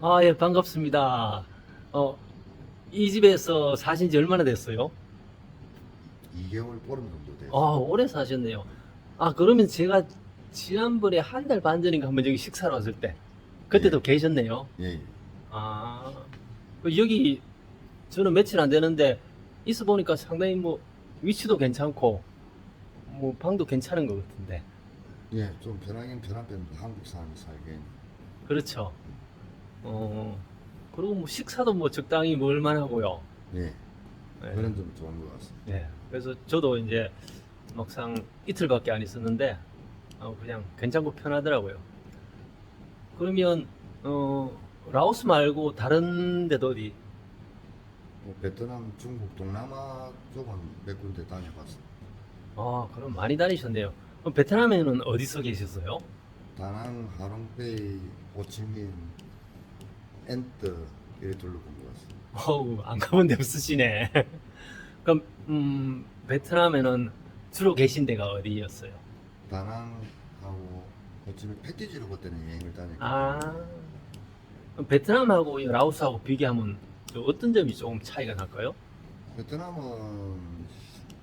아, 예, 반갑습니다. 어, 이 집에서 사신 지 얼마나 됐어요? 2개월 보름 정도 돼요. 아, 오래 사셨네요. 아, 그러면 제가 지난번에 한 달 반 전인가 한번 여기 식사를 왔을 때, 그때도 예. 계셨네요. 예, 예. 아, 그 여기 저는 며칠 안 되는데 있어 보니까 상당히 뭐 위치도 괜찮고, 뭐 방도 괜찮은 것 같은데. 예, 좀 편하긴 편한 편인데 한국 사람이 살기엔 그렇죠. 어, 그리고 뭐 식사도 뭐 적당히 먹을만 하고요. 예, 네. 그런 점이 좋은 것 같습니다. 네. 그래서 저도 이제 막상 이틀밖에 안 있었는데 어, 그냥 괜찮고 편하더라고요. 그러면 어, 라오스 말고 다른 데도 어디? 뭐 베트남, 중국, 동남아 쪽은 몇 군데 다녀봤습니다. 아, 그럼 많이 다니셨네요. 그럼 베트남에는 어디서 계셨어요? 다낭, 하롱베이, 호치민, 엔트 이렇게 둘러본 것 같습니다. 어우, 안 가본 데 없으시네. 그럼 음, 베트남에는 주로 계신 데가 어디였어요? 다낭하고 호치민 패키지로 그때는 여행을 다녔고 아, 그럼 베트남하고 이 라오스하고 비교하면 저 어떤 점이 조금 차이가 날까요? 베트남은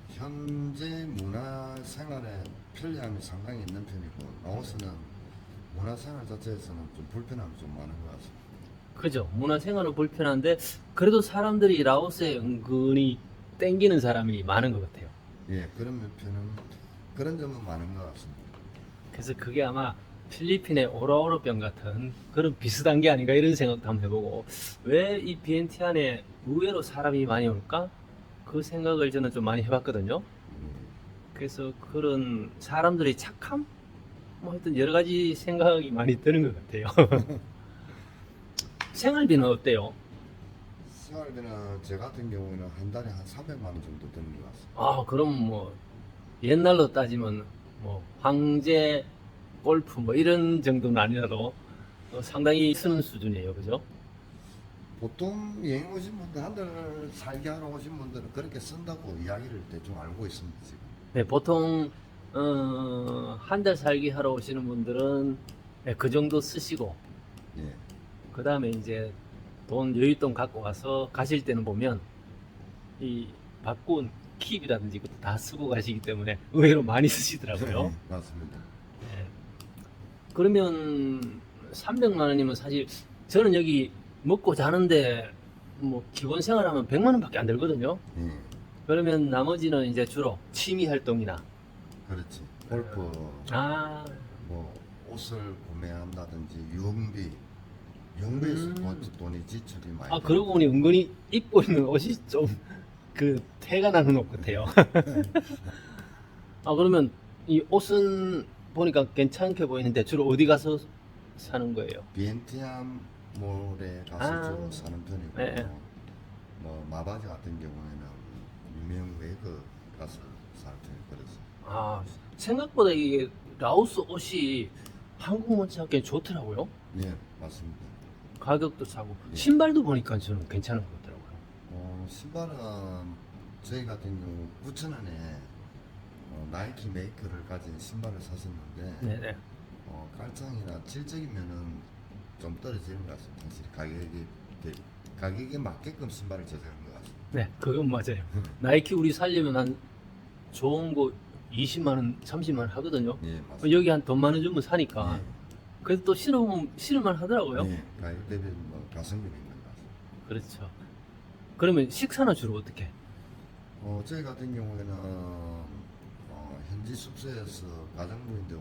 현재 문화 생활에 편리함이 상당히 있는 편이고 라오스는 문화 생활 자체에서는 좀 불편함이 좀 많은 것 같습니다. 그죠. 문화생활은 불편한데 그래도 사람들이 라오스에 은근히 땡기는 사람이 많은 것 같아요. 예, 그런 편은 그런 점은 많은 것 같습니다. 그래서 그게 아마 필리핀의 오라오라병 같은 그런 비슷한 게 아닌가 이런 생각도 한번 해보고 왜 이 비엔티 안에 의외로 사람이 많이 올까? 그 생각을 저는 좀 많이 해봤거든요. 음, 그래서 그런 사람들의 착함? 뭐 하여튼 여러 가지 생각이 많이 드는 것 같아요. 생활비는 어때요? 생활비는 제 같은 경우에는 한 달에 한 300만 원 정도 드는 것 같습니다. 아, 그럼 뭐 옛날로 따지면 뭐 황제 골프 뭐 이런 정도는 아니라도 어, 상당히 쓰는 수준이에요, 그죠? 보통 여행 오신 분들 한 달 살게 하러 오신 분들은 그렇게 쓴다고 이야기를 대충 알고 있습니다. 지금. 네, 보통 어, 한 달 살기 하러 오시는 분들은 네, 그 정도 쓰시고 예, 그 다음에 이제 돈 여윳돈 갖고 가서 가실 때는 보면 이 바꾼 킵이라든지 이것도 다 쓰고 가시기 때문에 의외로 많이 쓰시더라고요. 예, 맞습니다. 네. 그러면 300만 원이면 사실 저는 여기 먹고 자는데 뭐 기본 생활하면 100만 원밖에 안 들거든요. 예, 그러면 나머지는 이제 주로 취미 활동이나 그렇지. 골프, 아 뭐 옷을 구매한다든지 유흥비, 유흥비에서 음. 돈, 돈이 지출이 많이. 아, 그러고 보니 은근히 입고 있는 옷이 좀 그 태가 나는 옷 같아요. 아 그러면 이 옷은 보니까 괜찮게 보이는데 주로 어디 가서 사는 거예요? 비엔티암 몰에 가서 아. 주로 사는 편이고, 네, 네. 뭐 마바지 같은 경우에는 유명 외그 가서 살 편이 그래서. 아 생각보다 이게 라오스 옷이 한국 mon치하기엔 좋더라고요. 예, 맞습니다. 가격도 싸고 예. 신발도 보니까 저는 괜찮은 것 같더라고요. 어, 신발은 저희 같은 경우 9,000원에 어, 나이키 메이커를 가진 신발을 샀었는데 네네. 어, 깔창이나 질적이면은 좀 떨어지는 것 같습니다. 사실 가격이 대- 가격에 맞게끔 신발을 제작한 것 같습니다. 네, 그건 맞아요. 나이키 우리 살려면 한 좋은 거 20만 원, 30만 원 하거든요. 예, 어, 맞습니다. 여기 한 돈 만 원 주면 사니까. 그래서 또 신으면 신을만 하더라고요. 예, 예, 가격 대비 뭐 가성비 있는 것 같습니다. 그렇죠. 그러면 식사는 주로 어떻게? 어, 저희 같은 경우에는 어, 현지 숙소에서 가정부인데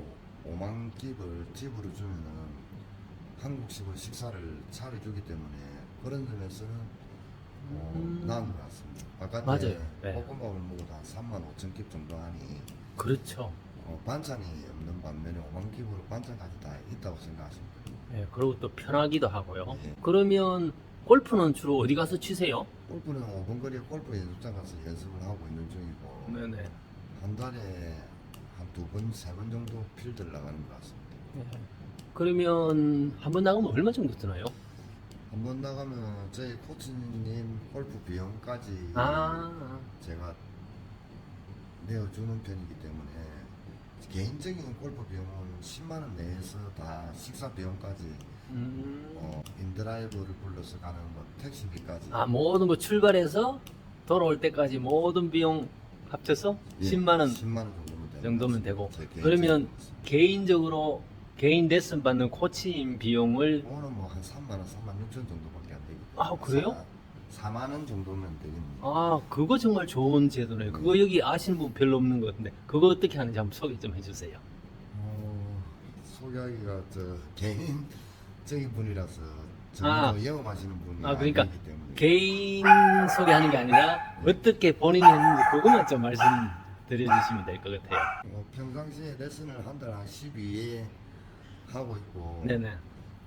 5만 깁을 팁으로 주면은 한국식으로 식사를 차려주기 때문에 그런 점에서는 어, 음. 나은 것 같습니다. 바깥에 맞아요. 네. 볶음밥을 먹어도 한 3만 5천 깁 정도 하니 그렇죠. 어, 반찬이 없는 반면에 5만 깁으로 반찬까지 다 있다고 돼요. 네, 그리고 또 편하기도 하고요. 예. 그러면 골프는 주로 어디 가서 치세요? 골프는 5분 거리에 골프 연습장 가서 연습을 하고 있는 중이고 네네. 한 달에 한 두 번, 세 번 정도 필드를 나가는 것 같습니다. 네. 그러면 한 번 나가면 얼마 정도 드나요? 한 번 나가면 저희 코치님 골프 비용까지 아, 제가 내어주는 편이기 때문에 개인적인 골프 비용은 10만 원 내에서 다 식사 비용까지 음, 드라이브를 불러서 가는 뭐 택시비까지. 아 모든 거 출발해서 돌아올 때까지 모든 비용 합쳐서 예, 10만 원 10만 원 정도면 되는 정도면 것 되고. 그러면 개인적으로 개인 레슨 받는 코치인 비용을 오늘 뭐한 3만 원, 3만 6천 정도밖에 안 되겠다. 아, 그래요? 4, 만 원 정도면 되겠네요. 아 그거 정말 좋은 제도네요. 그거 여기 아시는 분 별로 없는 것 같은데 그거 어떻게 하는지 한번 소개 좀 해주세요. 어, 소개하기가 저 개인적인 분이라서 아. 전혀 영업하시는 분이 아, 그러니까 아니기 때문에 개인 소개하는 게 아니라 어떻게 본인이 했는지 그것만 좀 말씀드려주시면 될 것 같아요. 어, 평상시에 레슨을 한달한 12회 하고 있고 네네.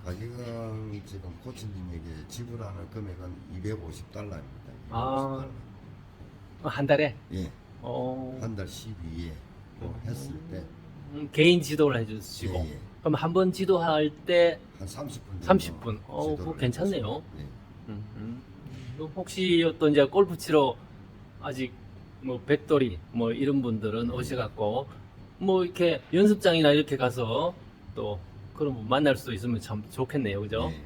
가격은 지금 코치님에게 지불하는 금액은 250달러입니다. 아. 어, 한 달에 예, 어, 한 달 12회 했을 때 음, 개인 지도를 해주시고 예, 예. 그럼 한 번 지도할 때 한 30분 정도 30분. 어, 그거 괜찮네요. 예. 음, 음. 그럼 혹시 또 이제 골프 치러 아직 뭐 백돌이 뭐 이런 분들은 오셔갖고 뭐 이렇게 연습장이나 이렇게 가서 또 분 만날 수 있으면 참 좋겠네요, 그죠? 예.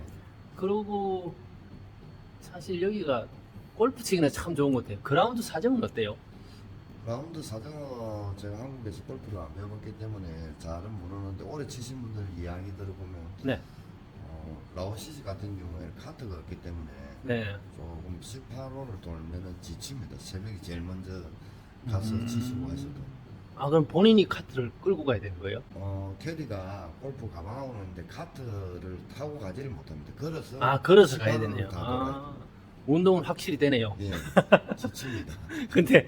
그리고 사실 여기가 골프 치기는 참 좋은 것 같아요. 그라운드 사정은 어때요? 라운드 사정은 제가 한국에서 골프를 안 배워봤기 때문에 잘은 모르는데 오래 치신 분들 이야기 들어보면 네, 어, 라오시즈 같은 경우에는 카트가 없기 때문에 네. 조금 18호를 돌면은 지칩니다. 새벽에 제일 먼저 가서 음. 치시고 하셔도. 아 그럼 본인이 카트를 끌고 가야 되는 거예요? 어, 캐디가 골프 가방하고 오는데 카트를 타고 가지를 못합니다. 걸어서. 아 걸어서 가야 18호를 되네요. 다 아, 운동은 확실히 되네요. 돼요. 예, 지칩니다. 근데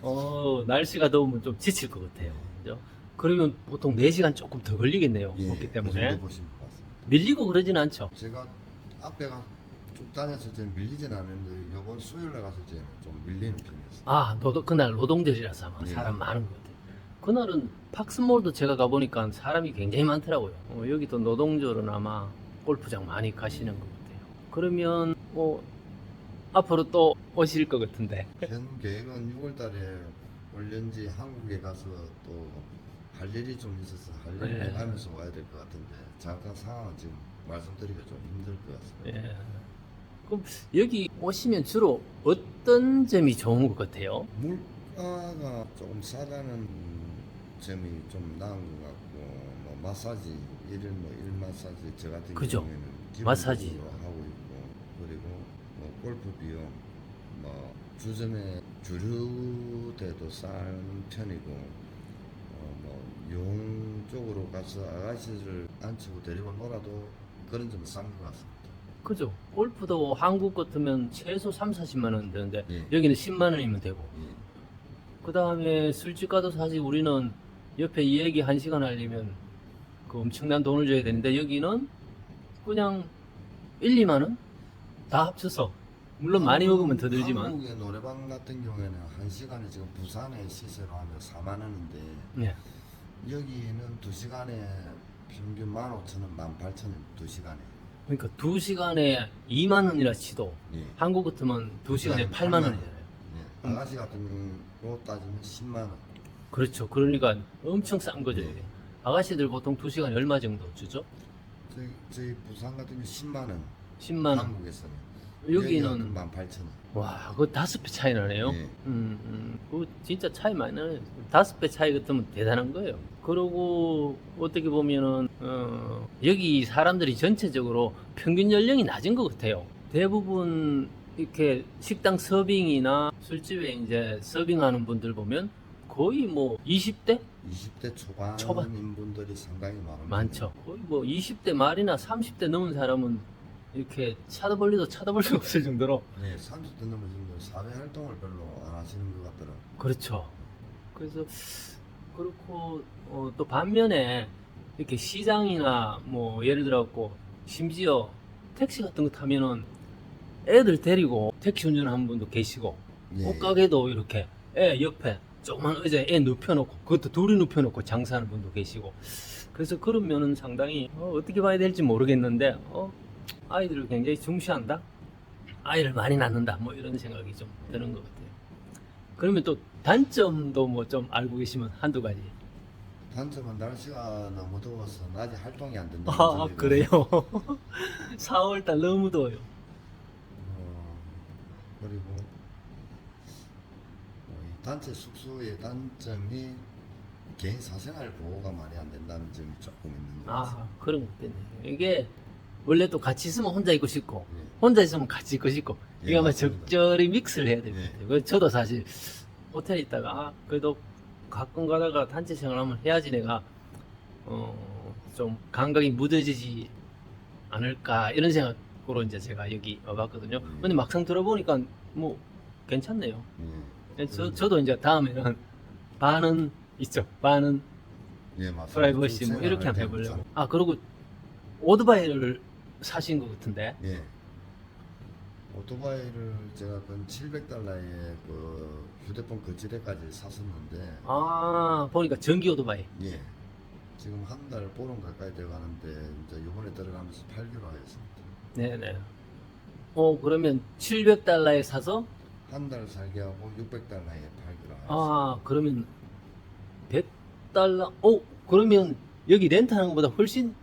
어, 날씨가 더우면 좀 지칠 것 같아요. 그죠? 그러면 보통 4시간 조금 더 걸리겠네요. 예, 그렇기 그 때문에 정도 보시면 맞습니다. 밀리고 그러진 않죠. 제가 앞에가 쭉 다녔을 때는 밀리진 않았는데 요번 수요일에 갔을 때는 좀 밀리는 편이었어요. 아, 노동, 그날 노동절이라서 아마 예. 사람 많은 것 같아요. 그날은 팍스몰도 제가 가보니까 사람이 굉장히 많더라고요. 어, 여기도 노동절은 아마 골프장 많이 가시는 것 같아요. 그러면 뭐 앞으로 또 오실 것 같은데. 현 계획은 6월달에 올련지 한국에 가서 또 할 일이 좀 있어서 할 일을 네. 해가면서 와야 될 것 같은데 잠깐 상황은 지금 말씀드리기가 좀 힘들 것 같습니다. 예. 그럼 여기 오시면 주로 어떤 점이 좋은 것 같아요? 물가가 조금 싸다는 점이 좀 나은 것 같고 뭐 마사지 이런 뭐일 마사지 저 같은 그죠. 경우에는 마사지. 기본적으로 하고 있고 그리고 뭐 골프 비용 뭐 주점에 주류대도 싼 편이고 어뭐용 쪽으로 가서 아가씨를 앉히고 데리고 놀아도 그런 점은 싼것 같습니다. 그죠. 골프도 한국 같으면 최소 3, 40만 원 되는데 예. 여기는 10만 원이면 되고. 예. 그 다음에 술집 가도 사실 우리는 옆에 이 얘기 한 시간 하려면 그 엄청난 돈을 줘야 되는데 여기는 그냥 1, 2만 원? 다 합쳐서. 물론 많이 먹으면 더 들지만. 한국의 노래방 같은 경우에는 한 시간에 지금 부산의 시세로 하면 4만 원인데 네. 여기는 두 시간에 평균 15,000원, 18,000원 두 시간에. 그러니까 2시간에 2만 원이라 치도 예. 한국 같으면 2시간에 8만 팔만 원. 원이잖아요. 예. 아가씨 같은 경우 따지면 10만 원. 그렇죠. 그러니까 엄청 싼 거죠. 예. 이게. 아가씨들 보통 2시간에 얼마 정도 주죠? 저희, 저희 부산 같은 경우 10만 원. 10만 원. 한국에서는. 여기는 18,000원. 와, 그거 다섯 배 차이 나네요. 예. 음, 음, 그거 진짜 차이 많이 나요. 다섯 배 차이 같으면 대단한 거예요. 그러고 어떻게 보면은 어, 여기 사람들이 전체적으로 평균 연령이 낮은 것 같아요. 대부분 이렇게 식당 서빙이나 술집에 이제 서빙하는 분들 보면 거의 뭐 20대 20대 초반인 초반. 분들이 상당히 많은 많죠. 거의 뭐 20대 말이나 30대 넘은 사람은 이렇게 찾아볼리도 찾아볼 수 없을 정도로 네, 30대 넘으신 분 사회 활동을 별로 안 하시는 것 같더라고요. 그렇죠. 그래서 그렇고 어, 또 반면에 이렇게 시장이나 뭐 예를 들어갖고 심지어 택시 같은 거 타면은 애들 데리고 택시 운전하는 분도 계시고 예. 옷가게도 이렇게 애 옆에 조그만 의자에 애 눕혀놓고 그것도 둘이 눕혀놓고 장사하는 분도 계시고. 그래서 그런 면은 상당히 어, 떻게 봐야 될지 모르겠는데 어, 아이들을 굉장히 중시한다? 아이를 많이 낳는다? 뭐 이런 생각이 좀 드는 것 같아요. 그러면 또 단점도 뭐 좀 알고 계시면 한두 가지. 단점은 날씨가 너무 더워서 낮에 활동이 안 된다. 아 그래요? 4월달 너무 더워요. 어, 그리고 단체 숙소의 단점이 개인 사생활 보호가 많이 안 된다는 점이 조금 있는 것 같아요. 아 그런 것 때문에 이게 원래 또 같이 있으면 혼자 있고 싶고 예. 혼자 있으면 같이 있고 싶고 예, 이거 아마 맞습니다. 적절히 믹스를 해야 됩니다. 예. 그 저도 사실 호텔에 있다가 아, 그래도 가끔 가다가 단체 생활하면 해야지 내가 어, 좀 감각이 무뎌지지 않을까 이런 생각으로 이제 제가 여기 와봤거든요. 음. 근데 막상 들어보니까 뭐 괜찮네요. 예. 저, 저도 이제 다음에는 반은 있죠. 반은 예, 맞습니다. 프라이버시 뭐 이렇게 한번 해보려고. 아 그리고 오토바이를 사신 것 같은데. 예. 오토바이를 제가 그 700달러에 그 휴대폰 거치대까지 샀었는데 아 보니까 전기 오토바이. 예. 지금 한 달 보름 가까이 돼 가는데 이제 이번에 들어가면서 팔기로 하였습니다. 네네. 어 그러면 700달러에 사서 한 달 살게 하고 600달러에 팔기로. 아 그러면 100달러. 어 그러면 여기 렌트하는 것보다 훨씬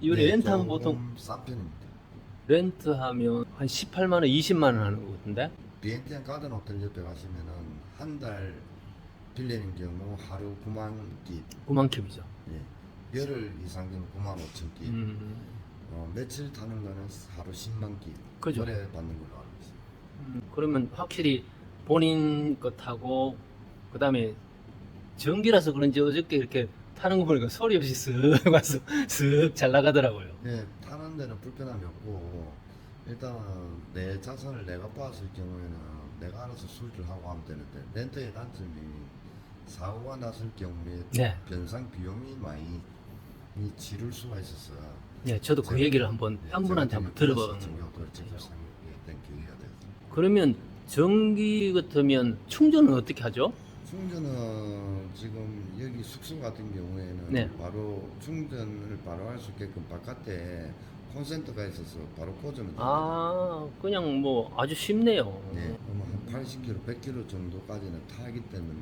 이번에 네, 렌트하면 보통 싼 편입니다. 렌트하면 한 18만 원, 20만 원 하는 것 같은데. 비엔티안 가든 호텔 옆에 가시면은 한 달 빌리는 경우 하루 9만 기, 9만 캡이죠. 예. 열흘 이상 되면 9만 5천 기, 음. 어, 며칠 타는 거는 하루 10만 기, 그죠. 월에 받는 걸로 알고 그러면 확실히 본인 것 타고 그다음에 전기라서 그런지 어저께 이렇게 타는 거 보니까 소리 없이 쓱 와서 쓱 잘 나가더라고요. 예, 타는 데는 불편함이 없고 일단은 내 자산을 내가 봤을 경우에는 내가 알아서 수리를 하고 하면 되는데 렌트의 단점이 사고가 났을 경우에 네. 변상 비용이 많이 이 지를 수가 있어서 네, 저도 그 얘기를 한번 한 분한테 한번 들어봤는데 그러면 전기 같으면 충전은 어떻게 하죠? 충전은 지금 여기 숙소 같은 경우에는 네. 바로 충전을 바로 할 수 있게끔 바깥에 콘센트가 있어서 바로 꽂으면 됩니다. 아 그냥 뭐 아주 쉽네요. 네, 한 80km, 100km 정도까지는 타기 때문에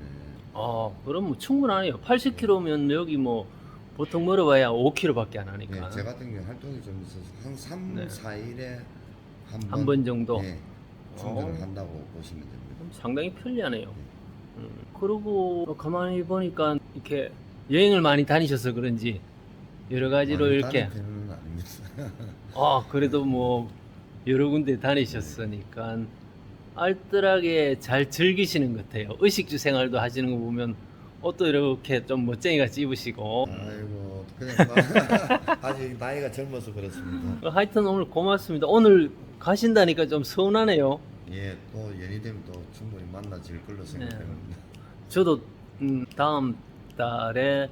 아 그럼 뭐 충분하네요. 80km면 여기 뭐 보통 멀어봐야 5km밖에 안 하니까 네, 제 같은 경우 활동이 좀 있어서 한 3, 네. 4일에 한 번, 한번 정도. 네, 충전을 어. 한다고 보시면 됩니다. 그럼 상당히 편리하네요. 음, 그리고 뭐 가만히 보니까 이렇게 여행을 많이 다니셔서 그런지 여러 가지로 많이 이렇게 다른 편은 아닙니다. 아 그래도 뭐 여러 군데 다니셨으니까 알뜰하게 잘 즐기시는 것 같아요. 의식주 생활도 하시는 거 보면 옷도 이렇게 좀 멋쟁이 같이 입으시고 아이고 그냥 뭐 아직 나이가 젊어서 그렇습니다. 어, 하여튼 오늘 고맙습니다. 오늘 가신다니까 좀 서운하네요. 예, 또 연이 되면 또 충분히 만나질 걸로 생각합니다. 저도 음, 다음 달에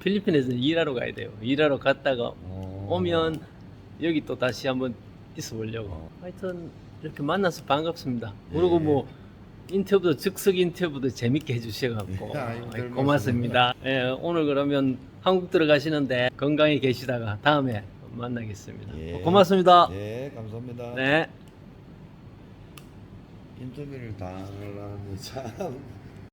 필리핀에서 일하러 가야 돼요. 일하러 갔다가 어. 오면 여기 또 다시 한번 있어 보려고. 어. 하여튼 이렇게 만나서 반갑습니다. 예. 그리고 뭐 인터뷰도 즉석 인터뷰도 재밌게 해주셔갖고 예, 별 고맙습니다. 예, 오늘 그러면 한국 들어가시는데 건강히 계시다가 다음에 만나겠습니다. 예. 고맙습니다. 예, 감사합니다. 네. 인터뷰를 다 하려니 참